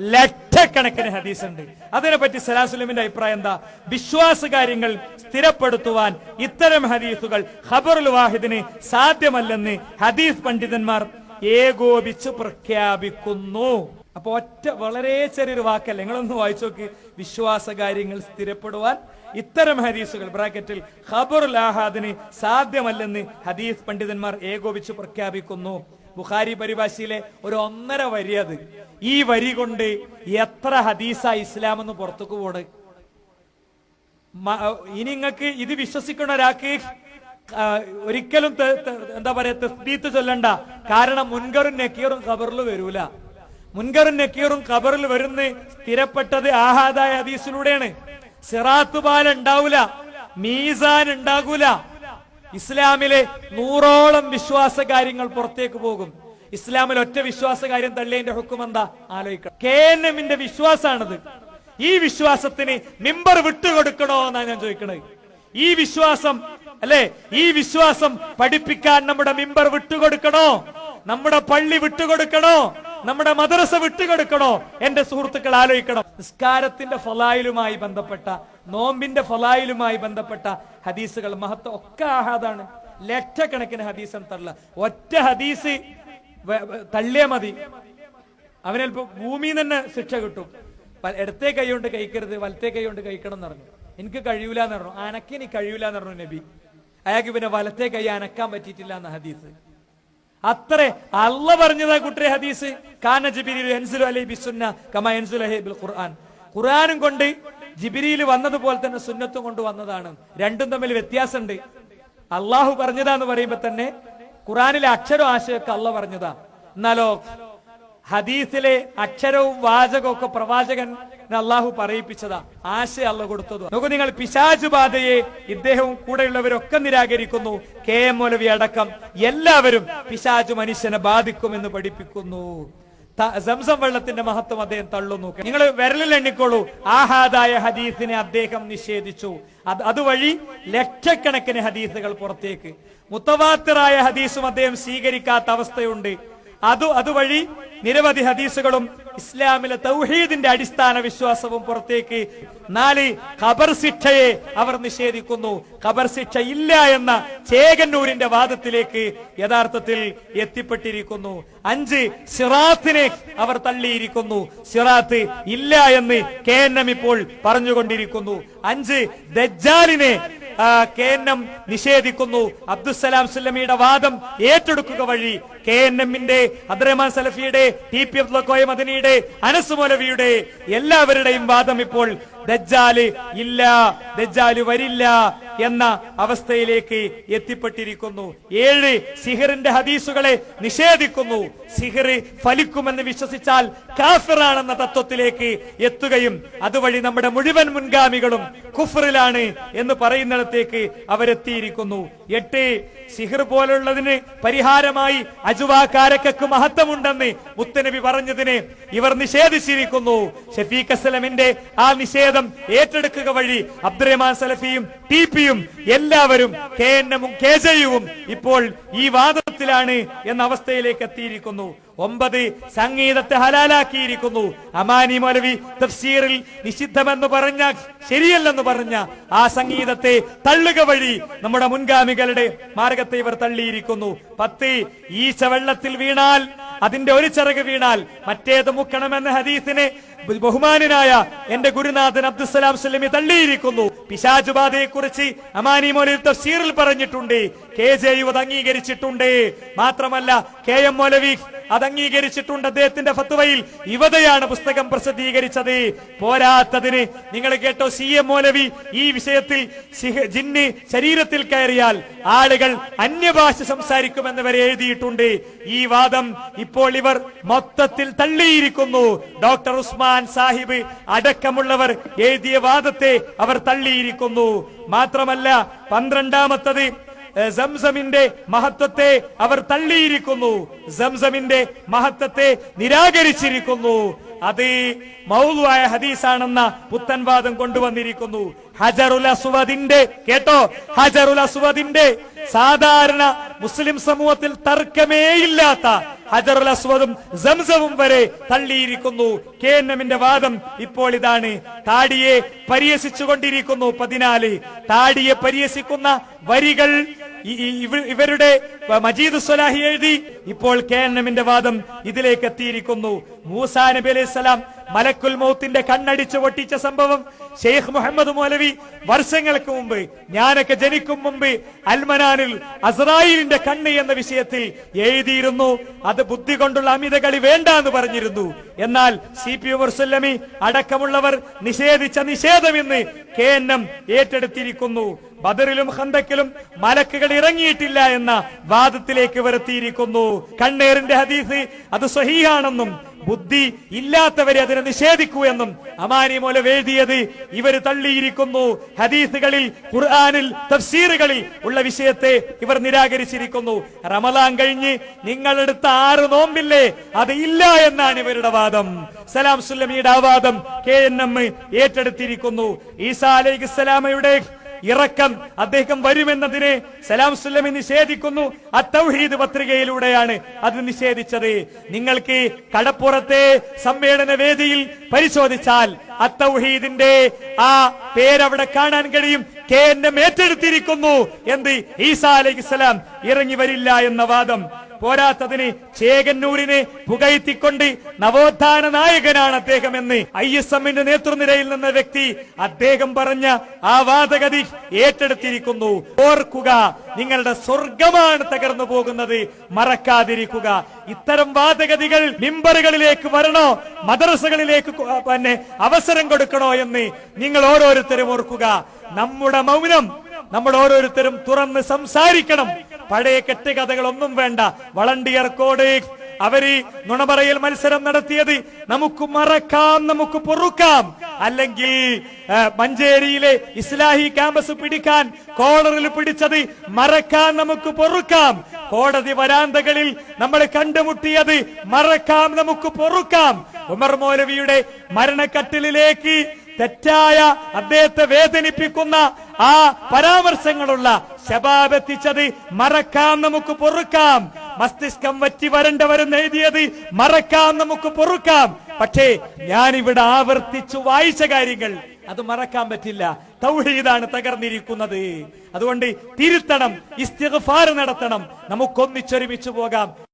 ലക്ഷക്കണക്കിന് ഹദീസ് ഉണ്ട് അതിനെപ്പറ്റി സലാസുലമിന്റെ അഭിപ്രായം എന്താ? വിശ്വാസ കാര്യങ്ങൾ സ്ഥിരപ്പെടുത്തുവാൻ ഇത്തരം ഹദീസുകൾ ഖബറുൽ വാഹിദിന് സാധ്യമല്ലെന്ന് ഹദീസ് പണ്ഡിതന്മാർ ഏകോപിച്ച് പ്രഖ്യാപിക്കുന്നു. അപ്പൊ ഒറ്റ വളരെ ചെറിയൊരു വാക്കല്ല. നിങ്ങളൊന്ന് വായിച്ചു നോക്ക്. വിശ്വാസ കാര്യങ്ങൾ സ്ഥിരപ്പെടുവാൻ ഇത്തരം ഹദീസുകൾ ബ്രാക്കറ്റിൽ ഖബറുൽ ആഹാദിന് സാധ്യമല്ലെന്ന് ഹദീസ് പണ്ഡിതന്മാർ ഏകോപിച്ച് പ്രഖ്യാപിക്കുന്നു. ബുഖാരി പരിഭാഷയിലെ ഒരു ഒന്നര വരി അത്. ഈ വരി കൊണ്ട് എത്ര ഹദീസ ഇസ്ലാം എന്ന് പുറത്തേക്ക് പോണ്? ഇനി നിങ്ങൾക്ക് ഇത് വിശ്വസിക്കുന്ന ഒരാൾക്ക് ഒരിക്കലും എന്താ പറയാ തസ്ബീത്ത് ചൊല്ലണ്ട. കാരണം മുൻകറും നക്കീറും ഖബറിൽ വരൂല. മുൻകറും നക്കീറും ഖബറിൽ വരുന്ന സ്ഥിരപ്പെട്ടത് ആഹാദായ ഹദീസിലൂടെയാണ്. സിറാത്ത് പാല ഉണ്ടാവൂല മീസാൻ ഉണ്ടാകൂല. ഇസ്ലാമിലെ നൂറോളം വിശ്വാസ കാര്യങ്ങൾ പുറത്തേക്ക് പോകും. ഇസ്ലാമിൽ ഒറ്റ വിശ്വാസ കാര്യം തള്ളിയതിന്റെ ഹുക്കും എന്താ ആലോചിക്കണം. കെ എൻ എമ്മിന്റെ വിശ്വാസമാണത് ഈ വിശ്വാസത്തിന് മിമ്പർ വിട്ടുകൊടുക്കണോ എന്നാണ് ഞാൻ ചോദിക്കുന്നത് ഈ വിശ്വാസം അല്ലെ? ഈ വിശ്വാസം പഠിപ്പിക്കാൻ നമ്മുടെ മിമ്പർ വിട്ടുകൊടുക്കണോ? നമ്മുടെ പള്ളി വിട്ടുകൊടുക്കണോ? നമ്മുടെ മദ്രസ വിട്ടുകൊടുക്കണോ? എന്റെ സുഹൃത്തുക്കൾ ആലോചിക്കണം. നിസ്കാരത്തിന്റെ ഫലായിലുമായി ബന്ധപ്പെട്ട നോമ്പിന്റെ ഫലായിലുമായി ബന്ധപ്പെട്ട ഹദീസുകൾ മഹത്വം ഒക്കെ ആഹാദാണ്. ലക്ഷക്കണക്കിന് ഹദീസ് തള്ള. ഒറ്റ ഹദീസ് തള്ളിയാ മതി. അവനൽപ്പോ ഭൂമിയിൽ തന്നെ ശിക്ഷ കിട്ടും. ഇടത്തെ കൈ കൊണ്ട് കഴിക്കരുത് വലത്തെ കൈ കൊണ്ട് കഴിക്കണം എന്ന് പറഞ്ഞു. എനിക്ക് കഴിയൂല എന്ന് പറഞ്ഞു. അനക്കിനി കഴിയൂല എന്ന് പറഞ്ഞു നബി. അയാൾക്ക് പിന്നെ വലത്തെ കൈ അനക്കാൻ പറ്റിയിട്ടില്ല എന്ന ഹദീസ്. അത്ര അല്ല പറഞ്ഞതാ കുട്ടിയെ ഹദീസ്. ബിൽ ഖുർആൻ. ഖുർആനും കൊണ്ട് ജിബിരിയിൽ വന്നതുപോലെ തന്നെ സുന്നത്തും കൊണ്ട് വന്നതാണ്. രണ്ടും തമ്മിൽ വ്യത്യാസമുണ്ട്. അള്ളാഹു പറഞ്ഞതാന്ന് പറയുമ്പോ തന്നെ ഖുറാനിലെ അക്ഷരോ ആശയമൊക്കെ അല്ല പറഞ്ഞതാ. എന്നാലോ ഹദീസിലെ അക്ഷരവും വാചകവും ഒക്കെ പ്രവാചകൻ അള്ളാഹു പറയിപ്പിച്ചതാ. ആശയ അല്ല കൊടുത്തത് നോക്കൂ നിങ്ങൾ പിശാചു ബാധയെ ഇദ്ദേഹവും കൂടെയുള്ളവരൊക്കെ നിരാകരിക്കുന്നു. കെ എം മൗലവി അടക്കം എല്ലാവരും പിശാചു മനുഷ്യനെ ബാധിക്കുമെന്ന് പഠിപ്പിക്കുന്നു. സംസം വെള്ളത്തിന്റെ മഹത്വം അദ്ദേഹം തള്ളുന്നു. നിങ്ങൾ വിരലിൽ എണ്ണിക്കോളൂ. ആഹാദായ ഹദീസിനെ അദ്ദേഹം നിഷേധിച്ചു. അത് അതുവഴി ലക്ഷക്കണക്കിന് ഹദീസുകൾ പുറത്തേക്ക്. മുത്തവാത്തിറായ ഹദീസും അദ്ദേഹം സ്വീകരിക്കാത്ത അവസ്ഥയുണ്ട്. അത് അതുവഴി നിരവധി ഹദീസുകളും ഇസ്ലാമിലെ തൗഹീദിന്റെ അടിസ്ഥാന വിശ്വാസവും പുറത്തേക്ക് നാല് ഖബർ ശിക്ഷയെ അവർ നിഷേധിക്കുന്നു. ഖബർ ശിക്ഷ ഇല്ല എന്ന ചേകന്നൂരിന്റെ വാദത്തിലേക്ക് യഥാർത്ഥത്തിൽ എത്തിപ്പെട്ടിരിക്കുന്നു. അഞ്ച് സിറാത്തിനെ അവർ തള്ളിയിരിക്കുന്നു. സിറാത്ത് ഇല്ല എന്ന് കെ എൻ എം ഇപ്പോൾ പറഞ്ഞുകൊണ്ടിരിക്കുന്നു. അഞ്ച് ദജ്ജാലിനെ കെ എൻ എം നിഷേധിക്കുന്നു. അബ്ദുസലാം സുല്ലമിയുടെ വാദം ഏറ്റെടുക്കുക വഴി കെ എൻ എമ്മിന്റെ അബ്ദുറഹ്മാൻ സലഫിയുടെ ടി പി അബ്ദുൽ കോയ മദനിയുടെ അനസ് മൗലവിയുടെ എല്ലാവരുടെയും വാദം ഇപ്പോൾ ദജ്ജാൽ ഇല്ല ദജ്ജാൽ വരില്ല എന്ന അവസ്ഥയിലേക്ക് എത്തിപ്പെട്ടിരിക്കുന്നു. ഏഴ് സിഹിറിന്റെ ഹദീസുകളെ നിഷേധിക്കുന്നു. സിഹിർ ഫലിക്കുമെന്ന് വിശ്വസിച്ചാൽ കാഫിറാണെന്ന തത്വത്തിലേക്ക് എത്തുകയും അതുവഴി നമ്മുടെ മുഴുവൻ മുൻഗാമികളും കുഫറിലാണ് എന്ന് പറയുന്നിടത്തേക്ക് അവരെത്തിയിരിക്കുന്നു. എട്ട് സിഹർ പോലുള്ളതിന് പരിഹാരമായി അജുവാക്കാരക്കു മഹത്വമുണ്ടെന്ന് മുത്തനബി പറഞ്ഞതിന് ഇവർ നിഷേധിച്ചിരിക്കുന്നു. ഷഫീഖ് അസ്ലമിന്റെ ആ നിഷേധം ഏറ്റെടുക്കുക വഴി അബ്ദുറഹ്മാൻ സലഫിയും ടി പിയും എല്ലാവരും കെ എൻ എമ്മും കെ ജെയുവും ഇപ്പോൾ ഈ വാദത്തിലാണ് എന്ന അവസ്ഥയിലേക്ക് എത്തിയിരിക്കുന്നു. ഒമ്പത് സംഗീതത്തെ ഹലാലാക്കിയിരിക്കുന്നു. അമാനി മൗലവി തഫ്സീറിൽ നിഷിദ്ധമെന്ന് പറഞ്ഞ ശരിയല്ലെന്ന് പറഞ്ഞ ആ സംഗീതത്തെ തള്ളുക വഴി നമ്മുടെ മുൻഗാമികളുടെ മാർഗത്തെ ഇവർ തള്ളിയിരിക്കുന്നു. പത്ത് ഈശ വെള്ളത്തിൽ വീണാൽ അതിന്റെ ഒരു ചിറക് വീണാൽ മറ്റേത് മുക്കണമെന്ന ഹദീസിനെ ബഹുമാനായ എന്റെ ഗുരുനാഥൻ അബ്ദുസലാം സ്വലമി തള്ളിയിരിക്കുന്നു. പിശാചുബാധയെ കുറിച്ച് അമാനി മൗലവി തഫ്സീറിൽ പറഞ്ഞിട്ടുണ്ട്. കെ ജെ യു അത് അംഗീകരിച്ചിട്ടുണ്ട്. മാത്രമല്ല കെ എം മൗലവി അത് അംഗീകരിച്ചിട്ടുണ്ട് അദ്ദേഹത്തിന്റെ ഫത്വയിൽ. യുവതയാണ് പുസ്തകം പ്രസിദ്ധീകരിച്ചത്. പോരാത്തതിന് നിങ്ങൾ കേട്ടോ സി എം മൗലവി ഈ വിഷയത്തിൽ ജിന്ന് ശരീരത്തിൽ കയറിയാൽ ആളുകൾ അന്യഭാഷ സംസാരിക്കുമെന്ന് വരെ എഴുതിയിട്ടുണ്ട്. ഈ വാദം ഇപ്പോൾ ഇവർ മൊത്തത്തിൽ തള്ളിയിരിക്കുന്നു. ഡോക്ടർ ഉസ്മാൻ സാഹിബ് അടക്കമുള്ളവർ എഴുതിയ വാദത്തെ അവർ തള്ളിയിരിക്കുന്നു. മാത്രമല്ല പന്ത്രണ്ടാമത്തത് സംസമിന്റെ മഹത്വത്തെ അവർ തള്ളിയിരിക്കുന്നു. സംസമിന്റെ മഹത്വത്തെ നിരാകരിച്ചിരിക്കുന്നു. അത് മൗലുവായ ഹദീസാണെന്ന പുത്തൻവാദം കൊണ്ടുവന്നിരിക്കുന്നു. ഹജറുൽ അസ്വദിന്റെ കേട്ടോ? ഹജറുൽ അസ്വദിന്റെ സാധാരണ മുസ്ലിം സമൂഹത്തിൽ തർക്കമേയില്ലാത്ത ഹജറുൽ അസ്വദും സംസവും വരെ തള്ളിയിരിക്കുന്നു. കെ എൻ എമ്മിന്റെ വാദം ഇപ്പോൾ ഇതാണ്. താടിയെ പരിഹസിച്ചുകൊണ്ടിരിക്കുന്നു പതിനാല്. താടിയെ പരിഹസിക്കുന്ന വരികൾ ഇവരുടെ മജീദ് സ്വലാഹി എഴുതി ഇപ്പോൾ കെ എൻ എമ്മിന്റെ വാദം ഇതിലേക്ക് എത്തിയിരിക്കുന്നു. മൂസാ നബി അലൈഹി സ്വലാം മലക്കുൽ മൗത്തിന്റെ കണ്ണടിച്ച് പൊട്ടിച്ച സംഭവം ഷെയ്ഖ് മുഹമ്മദ് മൗലവി വർഷങ്ങൾക്ക് മുമ്പ് ഞാനൊക്കെ ജനിക്കും മുമ്പ് അൽമനാനിൽ അസ്രായിലിന്റെ കണ്ണ് എന്ന വിഷയത്തിൽ എഴുതിയിരുന്നു. അത് ബുദ്ധി കൊണ്ടുള്ള അമിത കളി വേണ്ട എന്ന് പറഞ്ഞിരുന്നു. എന്നാൽ സി പി ഉമർസുല്ലമി അടക്കമുള്ളവർ നിഷേധിച്ച നിഷേധം ഇന്ന് കെ എൻ എം ഏറ്റെടുത്തിരിക്കുന്നു. ബദറിലും ഹന്തക്കിലും മലക്കുകൾ ഇറങ്ങിയിട്ടില്ല എന്ന വാദത്തിലേക്ക് വരുത്തിയിരിക്കുന്നു. കണ്ണേറിന്റെ ഹദീസ് അത് സഹിയാണെന്നും ബുദ്ധി ഇല്ലാത്തവരെ അതിനെ നിഷേധിക്കൂ എന്നും അമാനി മൂലം എഴുതിയത് ഇവർ തള്ളിയിരിക്കുന്നു. ഹദീസുകളിൽ ഖുർആാനിൽ തഫ്സീറുകളിൽ ഉള്ള വിഷയത്തെ ഇവർ നിരാകരിച്ചിരിക്കുന്നു. റമലാൻ കഴിഞ്ഞ് നിങ്ങളെടുത്ത ആറ് നോമ്പില്ലേ? അത് ഇല്ല എന്നാണ് ഇവരുടെ വാദം. സലാം സുല്ലമിയുടെ ആ വാദം കെ എൻ എം ഏറ്റെടുത്തിരിക്കുന്നു. ഈസാ അലൈഹി സ്വലാമയുടെ ഇറക്കം അദ്ദേഹം വരുമെന്നതിനെ സലാം സുല്ലമി നിഷേധിക്കുന്നു. അത്തൗഹീദ് പത്രികയിലൂടെയാണ് അത് നിഷേധിച്ചത്. നിങ്ങൾക്ക് കടപ്പുറത്തെ സമ്മേളന വേദിയിൽ പരിശോധിച്ചാൽ അത്തൗഹീദിന്റെ ആ പേരവിടെ കാണാൻ കഴിയും. കെ എൻ എം ഏറ്റെടുത്തിരിക്കുന്നു. എന്ത്? ഈസാ അലൈഹിസ്സലാം ഇറങ്ങി വരില്ല എന്ന വാദം. പോരാത്തതിന് ചേകന്നൂരിനെ പുകയത്തിക്കൊണ്ട് നവോത്ഥാന നായകനാണ് അദ്ദേഹം എന്ന് ഐ എസ് എമ്മിന്റെ നേതൃനിരയിൽ നിന്ന വ്യക്തി അദ്ദേഹം പറഞ്ഞ ആ വാദഗതി ഏറ്റെടുത്തിരിക്കുന്നു. ഓർക്കുക നിങ്ങളുടെ സ്വർഗമാണ് തകർന്നു പോകുന്നത്. മറക്കാതിരിക്കുക. ഇത്തരം വാദഗതികൾ മിമ്പറുകളിലേക്ക് വരണോ മദ്രസകളിലേക്ക് തന്നെ അവസരം കൊടുക്കണോ എന്ന് നിങ്ങൾ ഓരോരുത്തരും ഓർക്കുക. നമ്മുടെ മൗനം നമ്മൾ ഓരോരുത്തരും തുറന്ന് സംസാരിക്കണം. പഴയ കെട്ടുകഥകളൊന്നും വേണ്ട. വളണ്ടിയർ കോഡ് അവർ നുണപറയൽ മത്സരം നടത്തിയത് നമുക്ക് മറക്കാം നമുക്ക് പൊറുക്കാം. അല്ലെങ്കിൽ മഞ്ചേരിയിലെ ഇസ്ലാഹി ക്യാമ്പസ് പിടിക്കാൻ കോളറിൽ പിടിച്ചത് മറക്കാൻ നമുക്ക് പൊറുക്കാം. കോടതി വരാന്തകളിൽ നമ്മൾ കണ്ടുമുട്ടിയത് മറക്കാം നമുക്ക് പൊറുക്കാം. ഉമർ മൗലവിയുടെ മരണക്കട്ടിലേക്ക് തെറ്റായ അദ്ദേഹത്തെ വേദനിപ്പിക്കുന്ന ആ പരാമർശങ്ങളുള്ള ശബാബെത്തിച്ചത് മറക്കാം നമുക്ക് പൊറുക്കാം. മസ്തിഷ്കം വറ്റി വരണ്ടവരും എഴുതിയത് മറക്കാം നമുക്ക് പൊറുക്കാം. പക്ഷേ ഞാൻ ഇവിടെ ആവർത്തിച്ചു വായിച്ച കാര്യങ്ങൾ. അത് മറക്കാൻ പറ്റില്ല. തൗഹീദാണ് തകർന്നിരിക്കുന്നത്. അതുകൊണ്ട് തിരുത്തണം ഇസ്തിഗ്ഫാർ നടത്തണം. നമുക്കൊന്നിച്ചൊരുമിച്ചു പോകാം.